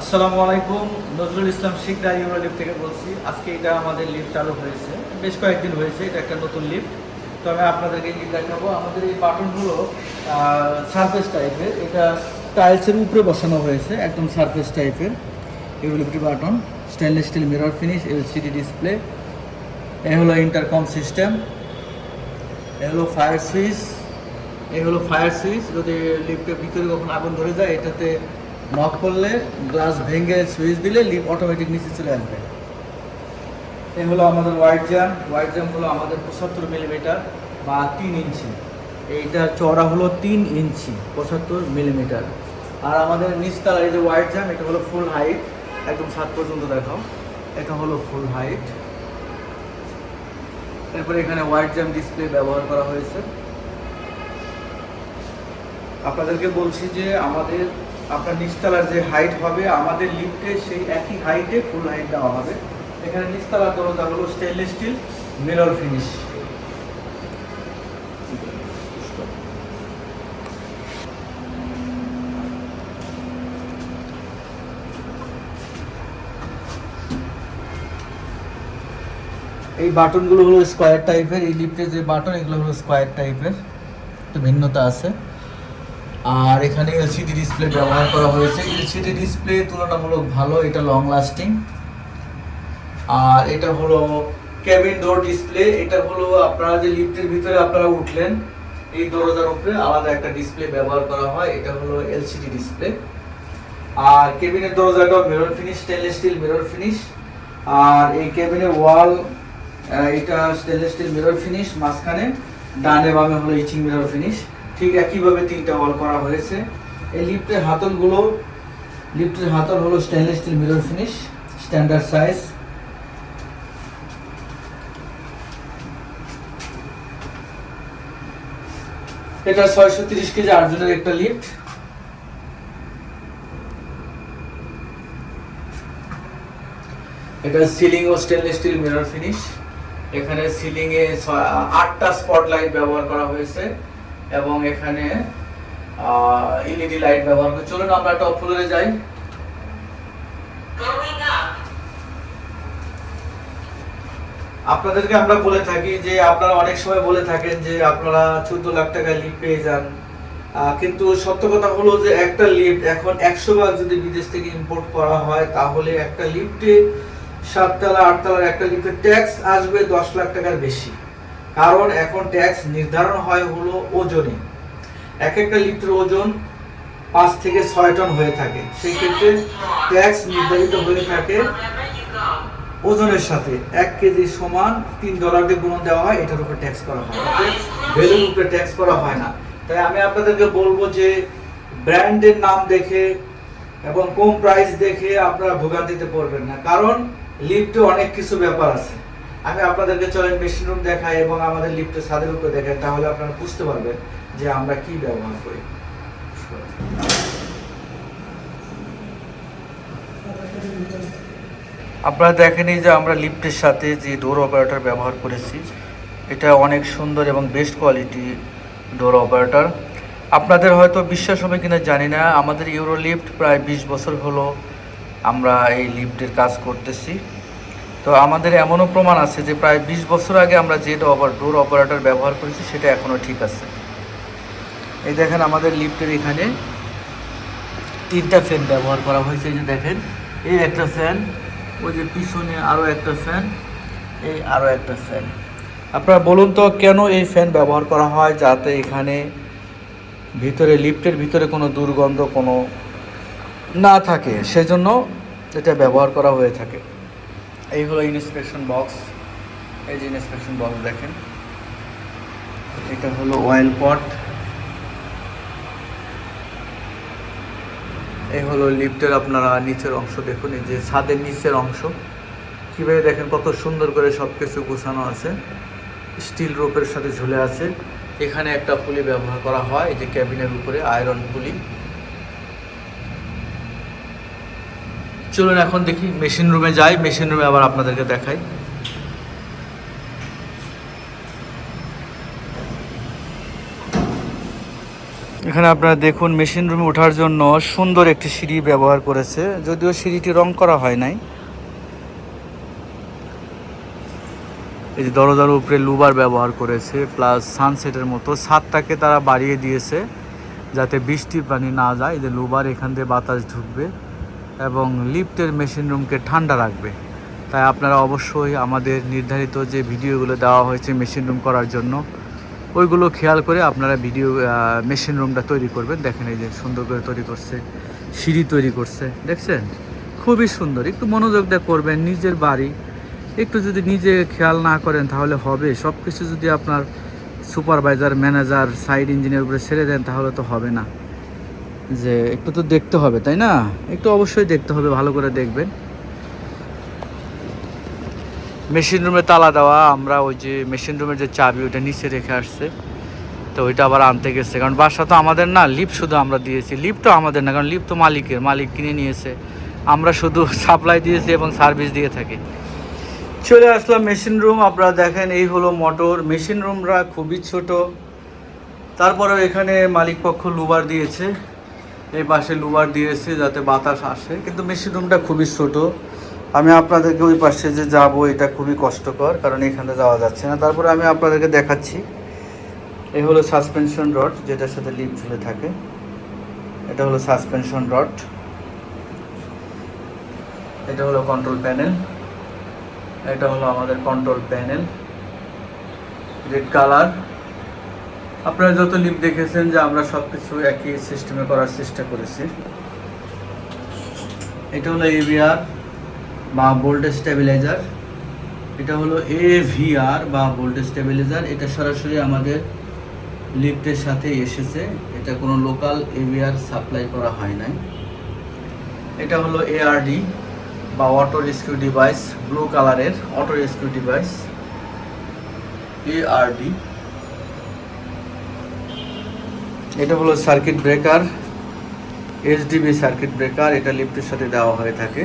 আসসালামু আলাইকুম, Nazrul Islam Sikdar Euro Lift থেকে বলছি। আজকে এটা আমাদের লিফট চালু হয়েছে। বেশ কয়েকদিন হয়েছে, এটা একটা নতুন লিফট তো আমি আপনাদেরকে এই দেখাবো। আমাদের এই বাটনগুলো সারফেস টাইপের এটা টাইলসের উপরে বসানো হয়েছে, একদম সারফেস টাইপের একটি button stainless steel mirror finish LCD display এ হলো ইন্টারকম সিস্টেম এ হলো ফায়ার সুইচ এ হলো ফায়ার সুইচ যদি লিফটের ভিতরে কখন আগুন ধরে যায়, এটাতে নক করলে গ্লাস ভেঙে সুইচ দিলে লিপ অটোমেটিক নিচে চলে আসবে। এ হলো আমাদের হোয়াইট জ্যাম হোয়াইট জ্যাম হলো আমাদের পঁচাত্তর মিলিমিটার বা তিন ইঞ্চি। এইটা চড়া হলো তিন ইঞ্চি, পঁচাত্তর মিলিমিটার আর আমাদের নিচতলা এই যে হোয়াইট জ্যাম এটা হলো ফুল হাইট একদম সাত পর্যন্ত দেখাও। এটা হলো ফুল হাইট এরপরে এখানে হোয়াইট জ্যাম ডিসপ্লে ব্যবহার করা হয়েছে। আপনাদেরকে বলছি যে আমাদের আপনার নিচতলার যে হাইট হবে, আমাদের লিফটে সেই একই হাইটে ফুল হাইট দেওয়া হবে। এখানে নিচতলার দরজা হলো স্টেনলেস স্টিল মিরর ফিনিশ এই বাটনগুলো হলো স্কোয়ার টাইপের এই লিফটের যে বাটন, এগুলো হলো স্কোয়ার টাইপের একটু ভিন্নতা আছে। আর এখানে এলসিডি ডিসপ্লে ব্যবহার করা হয়েছে। এলসিডি ডিসপ্লে তুলনামূলক ভালো, এটা লং লাস্টিং আর এটা হলো কেবিন ডোর ডিসপ্লে এটা হলো আপনারা যে লিফটের ভিতরে আপনারা উঠলেন, এই দরজার উপরে আলাদা একটা ডিসপ্লে ব্যবহার করা হয়, এটা হলো এলসিডি ডিসপ্লে আর কেবিনের দরজাটা mirror finish stainless steel mirror finish আর এই কেবিনের ওয়াল এটা স্টেনলেস স্টিল মিরর ফিনিশ মাঝখানে ডানে বামে হলো ইচিং মিরর ফিনিশ ঠিক একইভাবে তিনটা ওয়াল করা হয়েছে। এই লিফটের হাতলগুলো, লিফটের হাতল হলো stainless steel mirror finish standard size এটা ছয়শো তিরিশ কেজি আর্জুনের একটা লিফট। এটা সিলিং ও স্টেনলেস স্টিল মিরর ফিনিশ এখানে সিলিং এ ছয়- আটটা স্পটলাইট ব্যবহার করা হয়েছে। এবং এখানে এলইডি লাইট ব্যবহার করে। চলুন আমরা টপ ফ্লোরে যাই। আপনাদেরকে আমরা বলে থাকি যে, আপনারা অনেক সময় বলে থাকেন যে, আপনারা চোদ্দ লাখ টাকা লিফট পেয়ে যান। কিন্তু সত্য কথা হলো যে, একটা লিফট এখন একশো ভাগ যদি বিদেশ থেকে ইম্পোর্ট করা হয়, তাহলে একটা লিফটে সাততলা, আটতলার একটা লিফটের ট্যাক্স আসবে দশ লাখ টাকার বেশি। কারণ এখন ট্যাক্স নির্ধারণ হয় হলো ওজনে। এক একটা লিফটের ওজন পাঁচ থেকে ছয় টন হয়ে থাকে। সেই ক্ষেত্রে ট্যাক্স নির্ধারিত হয়ে থাকে. ওজনের সাথে। এক কেজি সমান তিন ডলার দিয়ে গুণন দেওয়া হয়, এটার উপর ট্যাক্স করা হয়। ভ্যালুর উপরে ট্যাক্স করা হয় না। তাই আমি আপনাদেরকে বলব যে ব্র্যান্ডের নাম দেখে এবং কম প্রাইস দেখে আপনারা ভোগান্তিতে পড়বেন না। কারণ লিফটে অনেক কিছু ব্যাপার আছে। আমি আপনাদেরকে চলেন মেশিন রুম দেখাই এবং আমাদের লিফটের ছাদের উপরে দেখাই তাহলে আপনারা বুঝতে পারবেন যে আমরা কি ব্যবহার করি। আপনারা দেখেন যে আমরা লিফটের সাথে যে ডোর অপারেটর ব্যবহার করেছি, এটা অনেক সুন্দর এবং বেস্ট কোয়ালিটি ডোর অপারেটর আপনাদের হয়তো বিশ্বাস হবে কিনা জানি না, আমাদের ইউরো লিফট প্রায় বিশ বছর হলো আমরা এই লিফটের কাজ করতেছি। তো আমাদের এমনও প্রমাণ আছে যে প্রায় বিশ বছর আগে আমরা যে ডোর অপারেটর ব্যবহার করেছি, সেটা এখনও ঠিক আছে। এই দেখেন আমাদের লিফটের এখানে তিনটা ফ্যান ব্যবহার করা হয়েছে, এই যে দেখেন। এই একটা ফ্যান ওই যে পিছনে আরও একটা ফ্যান এই আরও একটা ফ্যান আপনারা বলুন তো, কেন এই ফ্যান ব্যবহার করা হয় যাতে এখানে ভিতরে, লিফটের ভিতরে কোনো দুর্গন্ধ কোনো না থাকে? সেজন্য এটা ব্যবহার করা হয়ে থাকে। এই হলো ইনস্পেকশন বক্স। এই যে ইনস্পেকশন বক্স দেখেন। এটা হলো অয়েল পট এই হলো লিফটের আপনারা নিচের অংশ দেখুন, এই যে ছাদের নিচের অংশ। কীভাবে দেখেন কত সুন্দর করে সব কিছু গোছানো আছে। স্টিল রোপের সাথে ঝুলে আছে। এখানে একটা পুলি ব্যবহার করা হয়, এই যে ক্যাবিনের উপরে, আয়রন পুলি। চলুন এখন দেখি মেশিন রুমে যাই মেশিন রুমে আবার আপনাদেরকে দেখাই। এখানে আপনারা দেখুন মেশিন রুমে ওঠার জন্য সুন্দর একটি সিঁড়ি ব্যবহার করেছে, যদিও সিঁড়িটি রং করা হয় নাই। এই যে দরজার উপরে লুবার ব্যবহার করেছে প্লাস সানসেটের মতো। ছাদটাকে তারা বাড়িয়ে দিয়েছে, যাতে বৃষ্টির পানি না যায়। এই যে লুবার, এখান দিয়ে বাতাস ঢুকবে। এবং লিফটের মেশিন রুমকে ঠান্ডা রাখবে। তাই আপনারা অবশ্যই আমাদের নির্ধারিত যে ভিডিওগুলো দেওয়া হয়েছে মেশিন রুম করার জন্য, ওইগুলো খেয়াল করে আপনারা ভিডিও মেশিন রুমটা তৈরি করবেন। দেখেন এই যে সুন্দর করে তৈরি করছে, সিঁড়ি তৈরি করছে, দেখছেন? খুবই সুন্দর। একটু মনোযোগ দিয়ে করবেন, নিজের বাড়ি। একটু যদি নিজে খেয়াল না করেন তাহলে হবে। সব কিছু যদি আপনার সুপারভাইজার, ম্যানেজার, সাইড ইঞ্জিনিয়ার উপরে ছেড়ে দেন তাহলে তো হবে না। যে একটু তো দেখতে হবে, তাই না? একটু অবশ্যই দেখতে হবে, ভালো করে দেখবেন। মেশিন রুমে তালা দেওয়া, আমরা ওই যে মেশিন রুমের যে চাবি ওটা নিচে রেখে আসছে। তো ওইটা আবার আনতে গেছে। কারণ বাসা তো আমাদের না লিফট শুধু আমরা দিয়েছি। লিফট তো আমাদের না, কারণ লিফট তো মালিকের। মালিক কিনে নিয়েছে। আমরা শুধু সাপ্লাই দিয়েছি এবং সার্ভিস দিয়ে থাকি। চলে আসলাম মেশিন রুম আপনারা দেখেন, এই হলো মোটর মেশিন রুমরা খুবই ছোট। তারপরেও এখানে মালিক পক্ষ লুবার দিয়েছে। এই পাশে লুবার দিয়েছে যাতে বাতাস আসে। কিন্তু মেশিন রুমটা খুবই ছোট। আমি আপনাদেরকে ওই পাশে যে যাব, এটা খুবই কষ্টকর, কারণ এখানে যাওয়া যাচ্ছে না। তারপরে আমি আপনাদেরকে দেখাচ্ছি। এই হলো সাসপেনশন রড, যেটার সাথে লিপ ঝুলে থাকে। এটা হলো সাসপেনশন রড। এটা হলো কন্ট্রোল প্যানেল এটা হলো আমাদের কন্ট্রোল প্যানেল রেড কালার আপনারা যত লিপ দেখেছেন যে আমরা সব কিছু একই সিস্টেমে করার চেষ্টা করেছি। এটা হলো এভিআর বা ভোল্টেজ স্টেবিলাইজার এটা হলো এভিআর বা ভোল্টেজ স্টেবিলাইজার এটা সরাসরি আমাদের লিফটের সাথে এসেছে। এটা কোনো লোকাল এভিআর সাপ্লাই করা হয় নাই। এটা হলো এআরডি বা অটো রেস্কিউ ডিভাইস ব্লু কালারের অটো রেস্কিউ ডিভাইস এআরডি এটা হলো circuit breaker HDB circuit breaker এটা লিফটের সাথে দেওয়া হয়ে থাকে।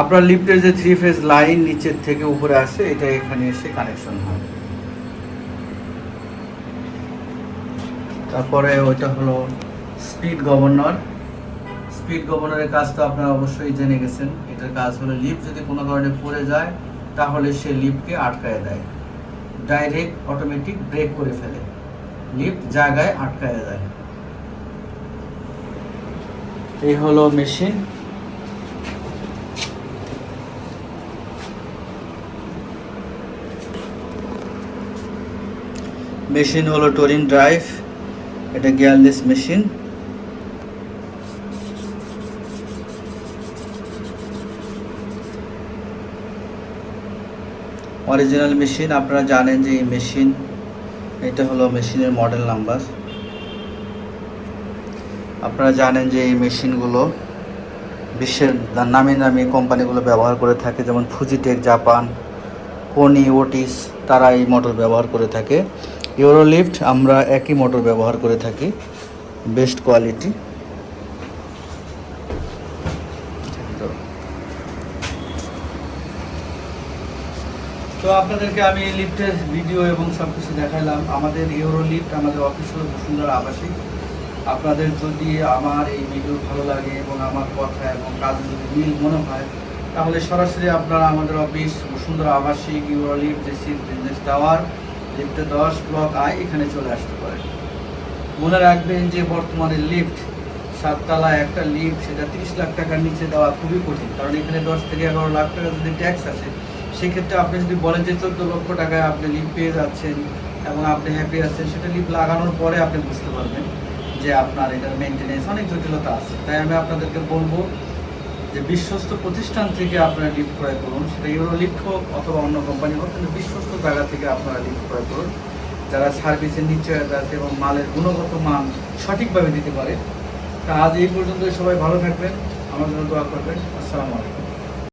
আপনার লিফটের যে থ্রি ফেজ লাইন নিচের থেকে উপরে আসে, এটা এখানে এসে কানেকশন হয়। তারপরে ওইটা হলো স্পিড গভর্নর স্পিড গভর্নরের কাজ তো আপনারা অবশ্যই জেনে গেছেন। এটার কাজ হলো লিফট যদি কোনো কারণে পড়ে যায়, তাহলে সে লিফটকে আটকায় দেয়। ডাইরেক্ট অটোমেটিক ব্রেক করে ফেলে। লিফট জায়গায় আটকায় যায় এই হলো মেশিন। মেশিন হলো টোরিন ড্রাইভ এটা গিয়ারলেস মেশিন। অরিজিনাল মেশিন, আপনারা জানেন যে এই মেশিন, এটা হলো মেশিনের মডেল নাম্বার আপনারা জানেন যে এই মেশিনগুলো বিশ্বের নামি নামি কোম্পানিগুলো ব্যবহার করে থাকে, যেমন ফুজিটেক জাপান কোনি ওটিস তারা এই মোটর ব্যবহার করে থাকে। ইউরোলিফট আমরা একই মোটর ব্যবহার করে থাকি বেস্ট কোয়ালিটি তো আপনাদেরকে আমি লিফটের ভিডিও এবং সব কিছু দেখালাম আমাদের ইউরো লিফট আমাদের অফিস হলো বসুন্ধরা আবাসিক। আপনাদের যদি আমার এই ভিডিও ভালো লাগে এবং আমার কথা এবং কাজে যদি মিল মনে হয়, তাহলে সরাসরি আপনারা আমাদের অফিস সুন্দর আবাসিক Euro Lift JC business tower লিফটে দশ ব্লক আই এখানে চলে আসতে পারেন। মনে রাখবেন যে বর্তমানে লিফট সাততলা একটা লিফট সেটা তিরিশ লাখ টাকার নিচে দেওয়া খুবই কঠিন। কারণ এখানে দশ থেকে এগারো লাখ টাকা যদি ট্যাক্স আসে, সেক্ষেত্রে আপনি যদি বলেন যে চোদ্দ লক্ষ টাকায় আপনি লিফট পেয়ে যাচ্ছেন এবং আপনি হ্যাপি আছেন, সেটা লিফট লাগানোর পরে আপনি বুঝতে পারবেন। যে আপনার এটার মেনটেনেন্স অনেক জটিলতা আছে। তাই আমি আপনাদেরকে বলব যে বিশ্বস্ত প্রতিষ্ঠান থেকে আপনারা লিফট ক্রয় করুন। সেটা ইউরো লিফট হোক অথবা অন্য কোম্পানি হোক, কিন্তু বিশ্বস্ত জায়গা থেকে আপনারা লিফট ক্রয় করুন। যারা সার্ভিসের নিশ্চয়তা আছে এবং মালের গুণগত মান সঠিকভাবে দিতে পারে। তা আজ এই পর্যন্ত সবাই ভালো থাকবেন। আমার জন্য দোয়া করবেন। আসসালামু আলাইকুম।